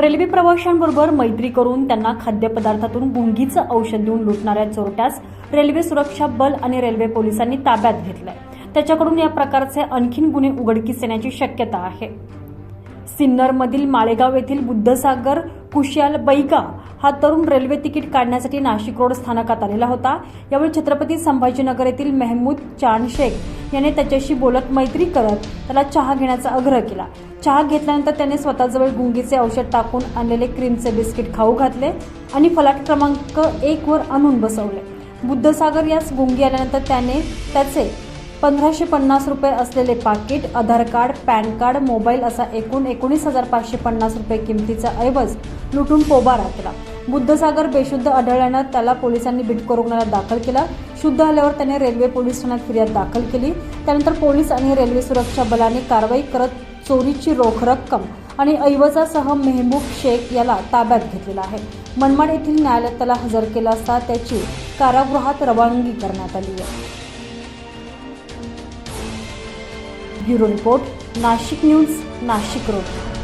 Railway प्रवाशांबरोबर मैत्री करून त्यांना खाद्यपदार्थातून गुंगीचं औषध देऊन लुटणाऱ्या चोरट्यास रेल्वे सुरक्षा बल आणि रेल्वे पोलिसांनी ताब्यात घेतलंय. त्याच्याकडून या प्रकारचे आणखीन गुन्हे उघडकीस येण्याची शक्यता आहे. सिन्नरमधील माळेगाव येथील बुद्धसागर कुशाल बैगा हा तरुण रेल्वे तिकीट काढण्यासाठी नाशिक रोड स्थानकात आलेला होता. यावेळी छत्रपती संभाजीनगर येथील मेहमूद चांद शेख याने त्याच्याशी बोलत मैत्री करत त्याला चहा घेण्याचा आग्रह केला. चहा घेतल्यानंतर त्याने स्वतःजवळ गुंगीचे औषध टाकून आणलेले क्रीमचे बिस्किट खाऊ घातले आणि फलाट क्रमांक एक वर आणून बसवले. बुद्धसागर यास गुंगी आल्यानंतर त्याने त्याचे पंधराशे पन्नास रुपये असलेले पाकिट Aadhaar card PAN card mobile असा एकूण एकोणीस हजार पाचशे पन्नास रुपये किमतीचा ऐवज लुटून पोबारा केला बुद्धसागर बेशुद्ध आढळल्यानं त्याला पोलिसांनी बिटको रुग्णालयात दाखल केला. शुद्ध आल्यावर त्याने रेल्वे पोलीस ठाण्यात फिर्याद दाखल केली. त्यानंतर पोलीस आणि रेल्वे सुरक्षा बलाने कारवाई करत चोरीची रोख रक्कम आणि ऐवजासह मेहबूब शेख याला ताब्यात घेतलेला आहे. मनमाड येथील न्यायालयात त्याला हजर केला असता त्याची कारागृहात रवानगी करण्यात आली आहे. Bureau report Nashik news Nashik road.